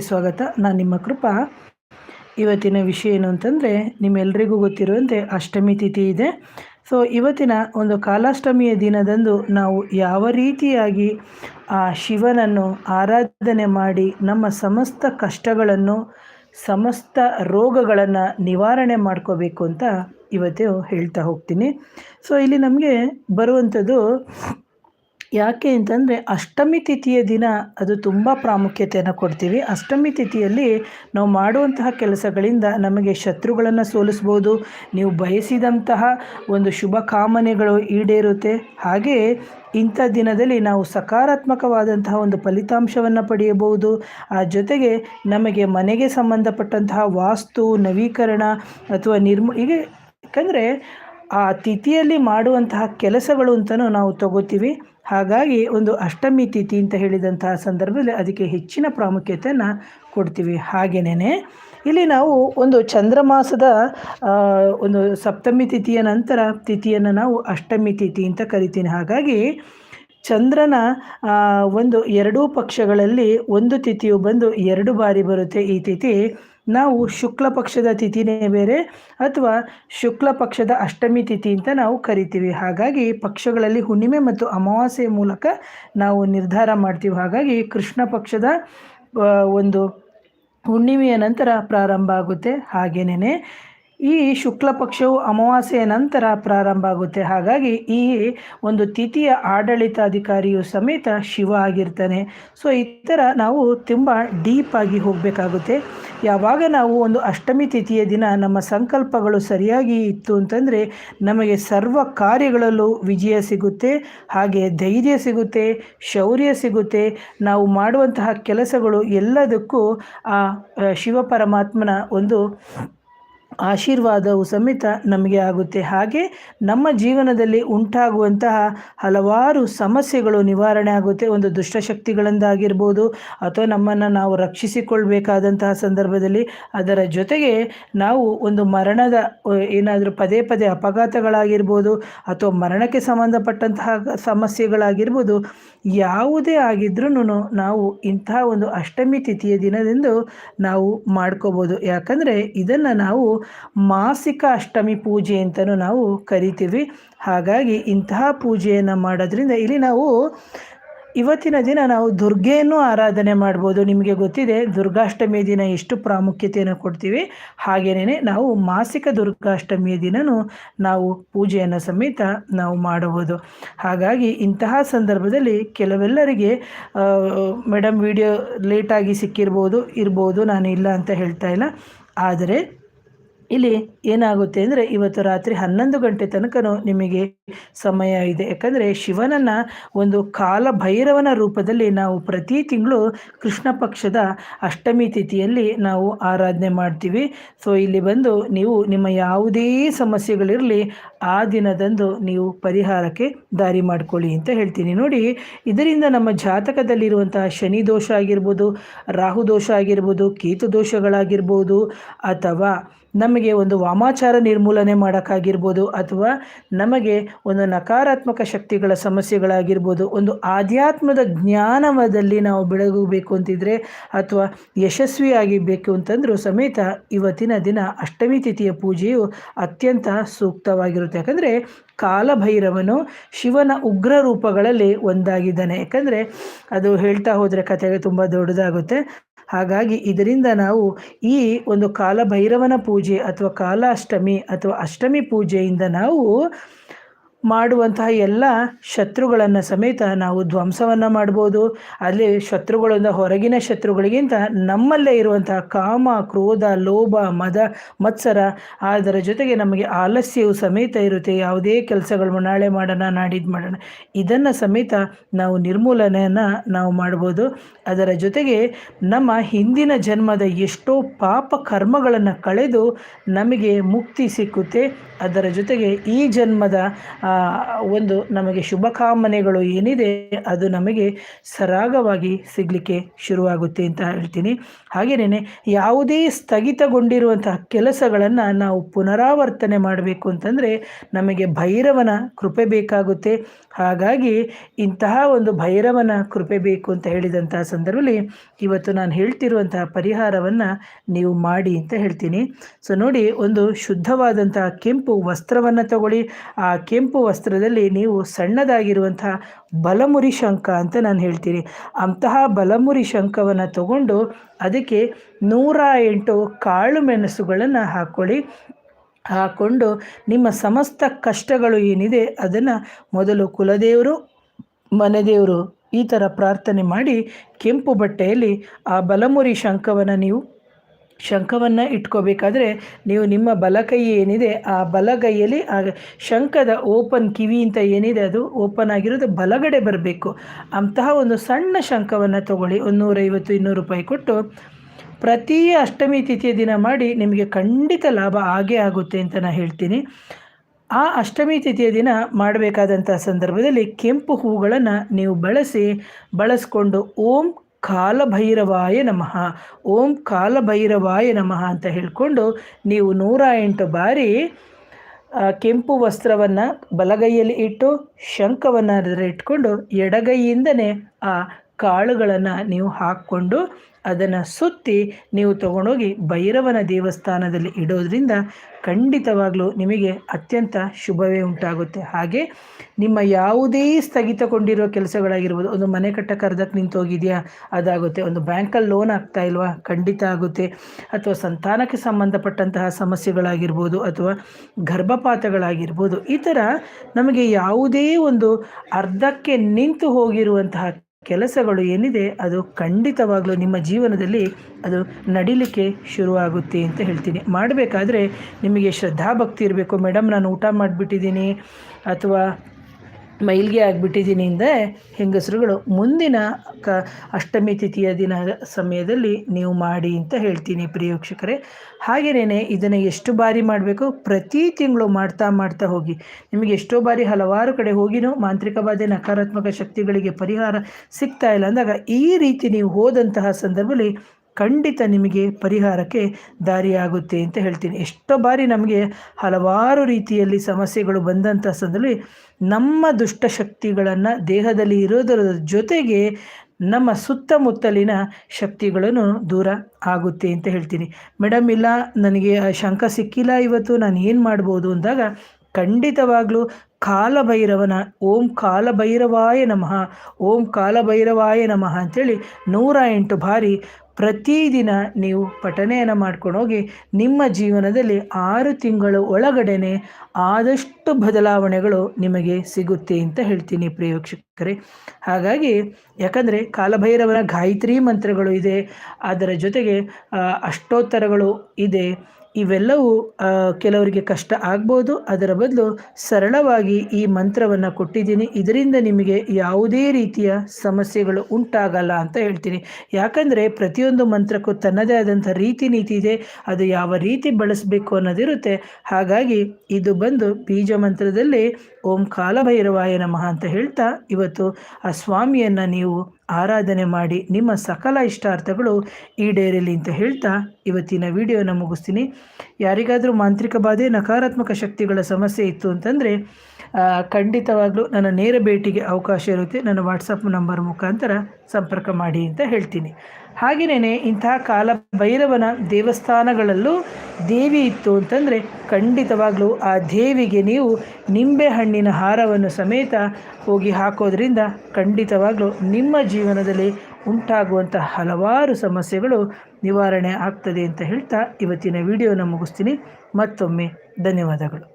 ಸ್ವಾಗತ. ನಾನು ನಿಮ್ಮ ಕೃಪಾ. ಇವತ್ತಿನ ವಿಷಯ ಏನು ಅಂತಂದರೆ ನಿಮ್ಮೆಲ್ಲರಿಗೂ ಗೊತ್ತಿರುವಂತೆ ಅಷ್ಟಮಿ ತಿಥಿ ಇದೆ. ಸೊ ಇವತ್ತಿನ ಒಂದು ಕಾಲಾಷ್ಟಮಿಯ ದಿನದಂದು ನಾವು ಯಾವ ರೀತಿಯಾಗಿ ಆ ಶಿವನನ್ನು ಆರಾಧನೆ ಮಾಡಿ, ನಮ್ಮ ಸಮಸ್ತ ಕಷ್ಟಗಳನ್ನು, ಸಮಸ್ತ ರೋಗಗಳನ್ನು ನಿವಾರಣೆ ಮಾಡ್ಕೋಬೇಕು ಅಂತ ಇವತ್ತು ಹೇಳ್ತಾ ಹೋಗ್ತೀನಿ. ಸೊ ಇಲ್ಲಿ ನಮಗೆ ಬರುವಂಥದ್ದು ಯಾಕೆ ಅಂತಂದರೆ ಅಷ್ಟಮಿ ತಿಥಿಯ ದಿನ ಅದು ತುಂಬ ಪ್ರಾಮುಖ್ಯತೆಯನ್ನು ಕೊಡ್ತೀವಿ. ಅಷ್ಟಮಿ ತಿಥಿಯಲ್ಲಿ ನಾವು ಮಾಡುವಂತಹ ಕೆಲಸಗಳಿಂದ ನಮಗೆ ಶತ್ರುಗಳನ್ನು ಸೋಲಿಸ್ಬೋದು. ನೀವು ಬಯಸಿದಂತಹ ಒಂದು ಶುಭ ಕಾಮನೆಗಳು ಈಡೇರುತ್ತೆ. ಹಾಗೆಯೇ ಇಂಥ ದಿನದಲ್ಲಿ ನಾವು ಸಕಾರಾತ್ಮಕವಾದಂತಹ ಒಂದು ಫಲಿತಾಂಶವನ್ನು ಪಡೆಯಬಹುದು. ಆ ಜೊತೆಗೆ ನಮಗೆ ಮನೆಗೆ ಸಂಬಂಧಪಟ್ಟಂತಹ ವಾಸ್ತು, ನವೀಕರಣ ಅಥವಾ ನಿರ್ಮ ಹೀಗೆ ಯಾಕಂದರೆ ಆ ತಿಥಿಯಲ್ಲಿ ಮಾಡುವಂತಹ ಕೆಲಸಗಳು ಅಂತಲೂ ನಾವು ತಗೋತೀವಿ. ಹಾಗಾಗಿ ಒಂದು ಅಷ್ಟಮಿ ತಿಥಿ ಅಂತ ಹೇಳಿದಂತಹ ಸಂದರ್ಭದಲ್ಲಿ ಅದಕ್ಕೆ ಹೆಚ್ಚಿನ ಪ್ರಾಮುಖ್ಯತೆಯನ್ನು ಕೊಡ್ತೀವಿ. ಹಾಗೆಯೇ ಇಲ್ಲಿ ನಾವು ಒಂದು ಚಂದ್ರಮಾಸದ ಒಂದು ಸಪ್ತಮಿ ತಿಥಿಯ ನಂತರ ತಿಥಿಯನ್ನು ನಾವು ಅಷ್ಟಮಿ ತಿಥಿ ಅಂತ ಕರಿತೀನಿ. ಹಾಗಾಗಿ ಚಂದ್ರನ ಒಂದು ಎರಡೂ ಪಕ್ಷಗಳಲ್ಲಿ ಒಂದು ತಿಥಿಯು ಬಂದು ಎರಡು ಬಾರಿ ಬರುತ್ತೆ ಈ ತಿಥಿ. ನಾವು ಶುಕ್ಲ ಪಕ್ಷದ ತಿಥಿನೇ ಬೇರೆ ಅಥವಾ ಶುಕ್ಲ ಪಕ್ಷದ ಅಷ್ಟಮಿ ತಿಥಿ ಅಂತ ನಾವು ಕರಿತೀವಿ. ಹಾಗಾಗಿ ಪಕ್ಷಗಳಲ್ಲಿ ಹುಣ್ಣಿಮೆ ಮತ್ತು ಅಮಾವಾಸ್ಯೆ ಮೂಲಕ ನಾವು ನಿರ್ಧಾರ ಮಾಡ್ತೀವಿ. ಹಾಗಾಗಿ ಕೃಷ್ಣ ಪಕ್ಷದ ಒಂದು ಹುಣ್ಣಿಮೆಯ ನಂತರ ಪ್ರಾರಂಭ ಆಗುತ್ತೆ. ಹಾಗೇನೇ ಈ ಶುಕ್ಲ ಪಕ್ಷವು ಅಮಾವಾಸ್ಯೆಯ ನಂತರ ಪ್ರಾರಂಭ ಆಗುತ್ತೆ ಹಾಗಾಗಿ ಈ ಒಂದು ತಿಥಿಯ ಆಡಳಿತಾಧಿಕಾರಿಯು ಸಮೇತ ಶಿವ ಆಗಿರ್ತಾನೆ. ಸೊ ಈ ಥರ ನಾವು ತುಂಬ ಡೀಪಾಗಿ ಹೋಗಬೇಕಾಗುತ್ತೆ. ಯಾವಾಗ ನಾವು ಒಂದು ಅಷ್ಟಮಿ ತಿಥಿಯ ದಿನ ನಮ್ಮ ಸಂಕಲ್ಪಗಳು ಸರಿಯಾಗಿ ಇತ್ತು ಅಂತಂದರೆ ನಮಗೆ ಸರ್ವ ಕಾರ್ಯಗಳಲ್ಲೂ ವಿಜಯ ಸಿಗುತ್ತೆ, ಹಾಗೆ ಧೈರ್ಯ ಸಿಗುತ್ತೆ, ಶೌರ್ಯ ಸಿಗುತ್ತೆ. ನಾವು ಮಾಡುವಂತಹ ಕೆಲಸಗಳು ಎಲ್ಲದಕ್ಕೂ ಆ, ಶಿವ ಪರಮಾತ್ಮನ ಒಂದು ಆಶೀರ್ವಾದವು ಸಮೇತ ನಮಗೆ ಆಗುತ್ತೆ. ಹಾಗೆ ನಮ್ಮ ಜೀವನದಲ್ಲಿ ಉಂಟಾಗುವಂತಹ ಹಲವಾರು ಸಮಸ್ಯೆಗಳು ನಿವಾರಣೆ ಆಗುತ್ತೆ. ಒಂದು ದುಷ್ಟಶಕ್ತಿಗಳಿಂದಾಗಿರ್ಬೋದು ಅಥವಾ ನಮ್ಮನ್ನು ನಾವು ರಕ್ಷಿಸಿಕೊಳ್ಬೇಕಾದಂತಹ ಸಂದರ್ಭದಲ್ಲಿ ಅದರ ಜೊತೆಗೆ ನಾವು ಒಂದು ಮರಣದ ಏನಾದರೂ ಪದೇ ಪದೇ ಅಪಘಾತಗಳಾಗಿರ್ಬೋದು, ಅಥವಾ ಮರಣಕ್ಕೆ ಸಂಬಂಧಪಟ್ಟಂತಹ ಸಮಸ್ಯೆಗಳಾಗಿರ್ಬೋದು, ಯಾವುದೇ ಆಗಿದ್ರೂ ನಾವು ಇಂತಹ ಒಂದು ಅಷ್ಟಮಿ ತಿಥಿಯ ದಿನದಿಂದ ನಾವು ಮಾಡ್ಕೋಬೋದು. ಯಾಕಂದರೆ ಇದನ್ನು ನಾವು ಮಾಸಿಕ ಅಷ್ಟಮಿ ಪೂಜೆ ಅಂತಲೂ ನಾವು ಕರಿತೀವಿ. ಹಾಗಾಗಿ ಇಂತಹ ಪೂಜೆಯನ್ನು ಮಾಡೋದ್ರಿಂದ ಇಲ್ಲಿ ನಾವು ಇವತ್ತಿನ ದಿನ ನಾವು ದುರ್ಗೆಯನ್ನು ಆರಾಧನೆ ಮಾಡ್ಬೋದು. ನಿಮಗೆ ಗೊತ್ತಿದೆ, ದುರ್ಗಾಷ್ಟಮಿಯ ದಿನ ಎಷ್ಟು ಪ್ರಾಮುಖ್ಯತೆಯನ್ನು ಕೊಡ್ತೀವಿ. ಹಾಗೆಯೇ ನಾವು ಮಾಸಿಕ ದುರ್ಗಾಷ್ಟಮಿಯ ದಿನವೂ ನಾವು ಪೂಜೆಯನ್ನು ಸಮೇತ ನಾವು ಮಾಡಬಹುದು. ಹಾಗಾಗಿ ಇಂತಹ ಸಂದರ್ಭದಲ್ಲಿ ಕೆಲವೆಲ್ಲರಿಗೆ ಮೇಡಮ್ ವಿಡಿಯೋ ಲೇಟಾಗಿ ಸಿಕ್ಕಿರ್ಬೋದು, ಇರ್ಬೋದು ನಾನು ಇಲ್ಲ ಅಂತ ಹೇಳ್ತಾ ಇಲ್ಲ. ಆದರೆ ಇಲ್ಲಿ ಏನಾಗುತ್ತೆ ಅಂದರೆ ಇವತ್ತು ರಾತ್ರಿ ಹನ್ನೊಂದು ಗಂಟೆ ತನಕ ನಿಮಗೆ ಸಮಯ ಇದೆ. ಯಾಕಂದರೆ ಶಿವನನ್ನು ಒಂದು ಕಾಲ ಭೈರವನ ರೂಪದಲ್ಲಿ ನಾವು ಪ್ರತಿ ತಿಂಗಳು ಕೃಷ್ಣ ಪಕ್ಷದ ಅಷ್ಟಮಿ ತಿಥಿಯಲ್ಲಿ ನಾವು ಆರಾಧನೆ ಮಾಡ್ತೀವಿ. ಸೊ ಇಲ್ಲಿ ಬಂದು ನೀವು ನಿಮ್ಮ ಯಾವುದೇ ಸಮಸ್ಯೆಗಳಿರಲಿ ಆ ದಿನದಂದು ನೀವು ಪರಿಹಾರಕ್ಕೆ ದಾರಿ ಮಾಡ್ಕೊಳ್ಳಿ ಅಂತ ಹೇಳ್ತೀನಿ. ನೋಡಿ, ಇದರಿಂದ ನಮ್ಮ ಜಾತಕದಲ್ಲಿರುವಂತಹ ಶನಿ ದೋಷ ಆಗಿರ್ಬೋದು, ರಾಹು ದೋಷ ಆಗಿರ್ಬೋದು, ಕೇತು ದೋಷಗಳಾಗಿರ್ಬೋದು ಅಥವಾ ನಮಗೆ ಒಂದು ವಾಮಾಚಾರ ನಿರ್ಮೂಲನೆ ಮಾಡೋಕ್ಕಾಗಿರ್ಬೋದು ಅಥವಾ ನಮಗೆ ಒಂದು ನಕಾರಾತ್ಮಕ ಶಕ್ತಿಗಳ ಸಮಸ್ಯೆಗಳಾಗಿರ್ಬೋದು, ಒಂದು ಆಧ್ಯಾತ್ಮದ ಜ್ಞಾನವದಲ್ಲಿ ನಾವು ಬೆಳಗಬೇಕು ಅಂತಿದ್ರೆ ಅಥವಾ ಯಶಸ್ವಿಯಾಗಿಬೇಕು ಅಂತಂದರೂ ಸಮೇತ ಇವತ್ತಿನ ದಿನ ಅಷ್ಟಮಿ ತಿಥಿಯ ಪೂಜೆಯು ಅತ್ಯಂತ ಸೂಕ್ತವಾಗಿರುತ್ತೆ. ಯಾಕಂದರೆ ಕಾಲಭೈರವನು ಶಿವನ ಉಗ್ರ ರೂಪಗಳಲ್ಲಿ ಒಂದಾಗಿದ್ದಾನೆ. ಯಾಕಂದರೆ ಅದು ಹೇಳ್ತಾ ಹೋದರೆ ಕಥೆಗೆ ತುಂಬ ದೊಡ್ಡದಾಗುತ್ತೆ. ಹಾಗಾಗಿ ಇದರಿಂದ ನಾವು ಈ ಒಂದು ಕಾಲಭೈರವನ ಪೂಜೆ ಅಥವಾ ಕಾಲಾಷ್ಟಮಿ ಅಥವಾ ಅಷ್ಟಮಿ ಪೂಜೆಯಿಂದ ನಾವು ಮಾಡುವಂತಹ ಎಲ್ಲ ಶತ್ರುಗಳನ್ನು ಸಮೇತ ನಾವು ಧ್ವಂಸವನ್ನು ಮಾಡ್ಬೋದು. ಅಲ್ಲಿ ಶತ್ರುಗಳಿಂದ ಹೊರಗಿನ ಶತ್ರುಗಳಿಗಿಂತ ನಮ್ಮಲ್ಲೇ ಇರುವಂತಹ ಕಾಮ, ಕ್ರೋಧ, ಲೋಭ, ಮದ, ಮತ್ಸರ, ಅದರ ಜೊತೆಗೆ ನಮಗೆ ಆಲಸ್ಯವು ಸಮೇತ ಇರುತ್ತೆ. ಯಾವುದೇ ಕೆಲಸಗಳು ನಾಳೆ ಮಾಡೋಣ, ನಾಡಿದ್ದು ಮಾಡೋಣ. ಇದನ್ನು ಸಮೇತ ನಾವು ನಿರ್ಮೂಲನೆಯನ್ನು ನಾವು ಮಾಡ್ಬೋದು. ಅದರ ಜೊತೆಗೆ ನಮ್ಮ ಹಿಂದಿನ ಜನ್ಮದ ಎಷ್ಟೋ ಪಾಪ ಕರ್ಮಗಳನ್ನು ಕಳೆದು ನಮಗೆ ಮುಕ್ತಿ ಸಿಕ್ಕುತ್ತೆ. ಅದರ ಜೊತೆಗೆ ಈ ಜನ್ಮದ ಒಂದು ನಮಗೆ ಶುಭಕಾಮನೆಗಳು ಏನಿದೆ ಅದು ನಮಗೆ ಸರಾಗವಾಗಿ ಸಿಗಲಿಕ್ಕೆ ಶುರುವಾಗುತ್ತೆ ಅಂತ ಹೇಳ್ತೀನಿ. ಹಾಗೆಯೇ ಯಾವುದೇ ಸ್ಥಗಿತಗೊಂಡಿರುವಂತಹ ಕೆಲಸಗಳನ್ನು ನಾವು ಪುನರಾವರ್ತನೆ ಮಾಡಬೇಕು ಅಂತಂದರೆ ನಮಗೆ ಭೈರವನ ಕೃಪೆ ಬೇಕಾಗುತ್ತೆ. ಹಾಗಾಗಿ ಇಂತಹ ಒಂದು ಭೈರವನ ಕೃಪೆ ಬೇಕು ಅಂತ ಹೇಳಿದಂತಹ ಸಂದರ್ಭದಲ್ಲಿ ಇವತ್ತು ನಾನು ಹೇಳ್ತಿರುವಂತಹ ಪರಿಹಾರವನ್ನು ನೀವು ಮಾಡಿ ಅಂತ ಹೇಳ್ತೀನಿ. ಸೊ ನೋಡಿ, ಒಂದು ಶುದ್ಧವಾದಂತಹ ಕೆಂಪು ವಸ್ತ್ರವನ್ನು ತಗೊಳ್ಳಿ. ಆ ಕೆಂಪು ವಸ್ತ್ರದಲ್ಲಿ ನೀವು ಸಣ್ಣದಾಗಿರುವಂತಹ ಬಲಮುರಿ ಶಂಖ ಅಂತ ನಾನು ಹೇಳ್ತೀನಿ. ಅಂತಹ ಬಲಮುರಿ ಶಂಖವನ್ನು ತಗೊಂಡು ಅದಕ್ಕೆ ನೂರ ಎಂಟು ಕಾಳು ಮೆಣಸುಗಳನ್ನು ಹಾಕ್ಕೊಳ್ಳಿ ಹಾಕ್ಕೊಂಡು ನಿಮ್ಮ ಸಮಸ್ತ ಕಷ್ಟಗಳು ಏನಿದೆ ಅದನ್ನು ಮೊದಲು ಕುಲದೇವರು, ಮನೆದೇವರು ಈ ಥರ ಪ್ರಾರ್ಥನೆ ಮಾಡಿ ಕೆಂಪು ಬಟ್ಟೆಯಲ್ಲಿ ಆ ಬಲಮುರಿ ಶಂಖವನ್ನು ನೀವು ಶಂಖವನ್ನು ಇಟ್ಕೋಬೇಕಾದ್ರೆ ನೀವು ನಿಮ್ಮ ಬಲಕೈ ಏನಿದೆ, ಆ ಬಲಗೈಯಲ್ಲಿ ಆ ಶಂಖದ ಓಪನ್ ಕಿವಿ ಅಂತ ಏನಿದೆ, ಅದು ಓಪನ್ ಆಗಿರೋದು ಬಲಗಡೆ ಬರಬೇಕು. ಅಂತಹ ಒಂದು ಸಣ್ಣ ಶಂಖವನ್ನು ತಗೊಳ್ಳಿ. ಒಂದು ನೂರೈವತ್ತು, ಇನ್ನೂರು ರೂಪಾಯಿ ಕೊಟ್ಟು ಪ್ರತಿ ಅಷ್ಟಮಿ ತಿಥಿಯ ದಿನ ಮಾಡಿ ನಿಮಗೆ ಖಂಡಿತ ಲಾಭ ಆಗೇ ಆಗುತ್ತೆ ಅಂತ ನಾನು ಹೇಳ್ತೀನಿ. ಆ ಅಷ್ಟಮಿ ತಿಥಿಯ ದಿನ ಮಾಡಬೇಕಾದಂಥ ಸಂದರ್ಭದಲ್ಲಿ ಕೆಂಪು ಹೂಗಳನ್ನು ನೀವು ಬಳಸಿ, ಬಳಸ್ಕೊಂಡು ಓಂ ಕಾಲಭೈರವಾಯ ನಮಃ. ಓಂ ಕಾಲಭೈರವಾಯ ನಮಃ ಅಂತ ಹೇಳಿಕೊಂಡು ನೀವು ನೂರ ಎಂಟು ಬಾರಿ ಕೆಂಪು ವಸ್ತ್ರವನ್ನು ಬಲಗೈಯಲ್ಲಿ ಇಟ್ಟು ಶಂಖವನ್ನು ಅದರ ಇಟ್ಕೊಂಡು ಎಡಗೈಯಿಂದನೇ ಆ ಕಾಳುಗಳನ್ನು ನೀವು ಹಾಕ್ಕೊಂಡು ಅದನ್ನು ಸುತ್ತಿ ನೀವು ತಗೊಂಡೋಗಿ ಭೈರವನ ದೇವಸ್ಥಾನದಲ್ಲಿ ಇಡೋದ್ರಿಂದ ಖಂಡಿತವಾಗಲೂ ನಿಮಗೆ ಅತ್ಯಂತ ಶುಭವೇ ಉಂಟಾಗುತ್ತೆ. ಹಾಗೆ ನಿಮ್ಮ ಯಾವುದೇ ಸ್ಥಗಿತಗೊಂಡಿರೋ ಕೆಲಸಗಳಾಗಿರ್ಬೋದು, ಒಂದು ಮನೆ ಕಟ್ಟ ಕರ್ದಕ್ಕೆ ನಿಂತು ಹೋಗಿದೆಯಾ, ಅದಾಗುತ್ತೆ. ಒಂದು ಬ್ಯಾಂಕಲ್ಲಿ ಲೋನ್ ಆಗ್ತಾ ಇಲ್ವಾ, ಖಂಡಿತ ಆಗುತ್ತೆ. ಅಥವಾ ಸಂತಾನಕ್ಕೆ ಸಂಬಂಧಪಟ್ಟಂತಹ ಸಮಸ್ಯೆಗಳಾಗಿರ್ಬೋದು, ಅಥವಾ ಗರ್ಭಪಾತಗಳಾಗಿರ್ಬೋದು, ಈ ಥರ ನಮಗೆ ಯಾವುದೇ ಒಂದು ಅರ್ಧಕ್ಕೆ ನಿಂತು ಹೋಗಿರುವಂತಹ ಕೆಲಸಗಳು ಏನಿದೆ ಅದು ಖಂಡಿತವಾಗಲೂ ನಿಮ್ಮ ಜೀವನದಲ್ಲಿ ಅದು ನಡಿಲಿಕ್ಕೆ ಶುರುವಾಗುತ್ತೆ ಅಂತ ಹೇಳ್ತೀನಿ. ಮಾಡಬೇಕಾದ್ರೆ ನಿಮಗೆ ಶ್ರದ್ಧಾಭಕ್ತಿ ಇರಬೇಕು. ಮೇಡಮ್, ನಾನು ಊಟ ಮಾಡಿಬಿಟ್ಟಿದ್ದೀನಿ. ಅಥವಾ ಮೈಲ್ಗೆ ಆಗಿಬಿಟ್ಟಿದ್ದೀನಿ ಅಂದರೆ ಹೆಂಗಸರುಗಳು, ಮುಂದಿನ ಕ ಅಷ್ಟಮಿ ತಿಥಿಯ ದಿನ ಸಮಯದಲ್ಲಿ ನೀವು ಮಾಡಿ ಅಂತ ಹೇಳ್ತೀನಿ ಪ್ರಿಯೋಕ್ಷಕರೇ ಹಾಗೆಯೇ ಇದನ್ನು ಎಷ್ಟು ಬಾರಿ ಮಾಡಬೇಕು? ಪ್ರತಿ ತಿಂಗಳು ಮಾಡ್ತಾ ಮಾಡ್ತಾ ಹೋಗಿ. ನಿಮಗೆ ಎಷ್ಟೋ ಬಾರಿ ಹಲವಾರು ಕಡೆ ಹೋಗಿನೂ ಮಾಂತ್ರಿಕ ನಕಾರಾತ್ಮಕ ಶಕ್ತಿಗಳಿಗೆ ಪರಿಹಾರ ಸಿಗ್ತಾ ಇಲ್ಲ ಅಂದಾಗ ಈ ರೀತಿ ನೀವು ಹೋದಂತಹ ಸಂದರ್ಭದಲ್ಲಿ ಖಂಡಿತ ನಿಮಗೆ ಪರಿಹಾರಕ್ಕೆ ದಾರಿಯಾಗುತ್ತೆ ಅಂತ ಹೇಳ್ತೀನಿ. ಎಷ್ಟೋ ಬಾರಿ ನಮಗೆ ಹಲವಾರು ರೀತಿಯಲ್ಲಿ ಸಮಸ್ಯೆಗಳು ಬಂದಂಥ ಸಂದರ್ಭದಲ್ಲಿ ನಮ್ಮ ದುಷ್ಟಶಕ್ತಿಗಳನ್ನು ದೇಹದಲ್ಲಿ ಇರೋದರ ಜೊತೆಗೆ ನಮ್ಮ ಸುತ್ತಮುತ್ತಲಿನ ಶಕ್ತಿಗಳನ್ನು ದೂರ ಆಗುತ್ತೆ ಅಂತ ಹೇಳ್ತೀನಿ. ಮೇಡಮ್ ಇಲ್ಲ, ನನಗೆ ಶಂಕ ಸಿಕ್ಕಿಲ್ಲ ಇವತ್ತು, ನಾನು ಏನು ಮಾಡ್ಬೋದು? ಅಂದಾಗ, ಖಂಡಿತವಾಗಲೂ ಕಾಲಭೈರವನ, ಓಂ ಕಾಲಭೈರವಾಯ ನಮಃ, ಓಂ ಕಾಲಭೈರವಾಯ ನಮಃ ಅಂಥೇಳಿ ನೂರ ಎಂಟು ಬಾರಿ ಪ್ರತಿದಿನ ನೀವು ಪಠನೆಯನ್ನು ಮಾಡ್ಕೊಂಡು ಹೋಗಿ ನಿಮ್ಮ ಜೀವನದಲ್ಲಿ ಆರು ತಿಂಗಳು ಒಳಗಡೆನೆ ಆದಷ್ಟು ಬದಲಾವಣೆಗಳು ನಿಮಗೆ ಸಿಗುತ್ತೆ ಅಂತ ಹೇಳ್ತೀನಿ ಪ್ರಿಯ ವೀಕ್ಷಕರೇ ಹಾಗಾಗಿ ಯಾಕಂದರೆ ಕಾಲಭೈರವನ ಗಾಯತ್ರಿ ಮಂತ್ರಗಳು ಇದೆ, ಅದರ ಜೊತೆಗೆ ಅಷ್ಟೋತ್ತರಗಳು ಇದೆ. ಇವೆಲ್ಲವೂ ಕೆಲವರಿಗೆ ಕಷ್ಟ ಆಗ್ಬೋದು. ಅದರ ಬದಲು ಸರಳವಾಗಿ ಈ ಮಂತ್ರವನ್ನು ಕೊಟ್ಟಿದ್ದೀನಿ. ಇದರಿಂದ ನಿಮಗೆ ಯಾವುದೇ ರೀತಿಯ ಸಮಸ್ಯೆಗಳು ಉಂಟಾಗಲ್ಲ ಅಂತ ಹೇಳ್ತೀನಿ. ಯಾಕಂದರೆ ಪ್ರತಿಯೊಂದು ಮಂತ್ರಕ್ಕೂ ತನ್ನದೇ ಆದಂಥ ರೀತಿ ನೀತಿ ಇದೆ. ಅದು ಯಾವ ರೀತಿ ಬಳಸಬೇಕು ಅನ್ನೋದಿರುತ್ತೆ. ಹಾಗಾಗಿ ಇದು ಬಂದು ಬೀಜ ಮಂತ್ರದಲ್ಲಿ ಓಂ ಕಾಲಭೈರವಾಯ ನಮಃ ಅಂತ ಹೇಳ್ತಾ ಇವತ್ತು ಆ ಸ್ವಾಮಿಯನ್ನು ನೀವು ಆರಾಧನೆ ಮಾಡಿ ನಿಮ್ಮ ಸಕಲ ಇಷ್ಟಾರ್ಥಗಳು ಈಡೇರಲಿ ಅಂತ ಹೇಳ್ತಾ ಇವತ್ತಿನ ವಿಡಿಯೋನ ಮುಗಿಸ್ತೀನಿ. ಯಾರಿಗಾದರೂ ಮಾಂತ್ರಿಕ ಬಾಧೆ, ನಕಾರಾತ್ಮಕ ಶಕ್ತಿಗಳ ಸಮಸ್ಯೆ ಇತ್ತು ಅಂತಂದರೆ ಖಂಡಿತವಾಗಲೂ ನನ್ನ ನೇರ ಭೇಟಿಗೆ ಅವಕಾಶ ಇರುತ್ತೆ. ನನ್ನ ವಾಟ್ಸಪ್ ನಂಬರ್ ಮುಖಾಂತರ ಸಂಪರ್ಕ ಮಾಡಿ ಅಂತ ಹೇಳ್ತೀನಿ. ಹಾಗೆಯೇ ಇಂತಹ ಕಾಲ ಭೈರವನ ದೇವಸ್ಥಾನಗಳಲ್ಲೂ ದೇವಿ ಇತ್ತು ಅಂತಂದರೆ, ಖಂಡಿತವಾಗಲೂ ಆ ದೇವಿಗೆ ನೀವು ನಿಂಬೆ ಹಣ್ಣಿನ ಹಾರವನ್ನು ಸಮೇತ ಹೋಗಿ ಹಾಕೋದ್ರಿಂದ ಖಂಡಿತವಾಗಲೂ ನಿಮ್ಮ ಜೀವನದಲ್ಲಿ ಉಂಟಾಗುವಂಥ ಹಲವಾರು ಸಮಸ್ಯೆಗಳು ನಿವಾರಣೆ ಆಗ್ತದೆ ಅಂತ ಹೇಳ್ತಾ ಇವತ್ತಿನ ವಿಡಿಯೋನ ಮುಗಿಸ್ತೀನಿ. ಮತ್ತೊಮ್ಮೆ ಧನ್ಯವಾದಗಳು.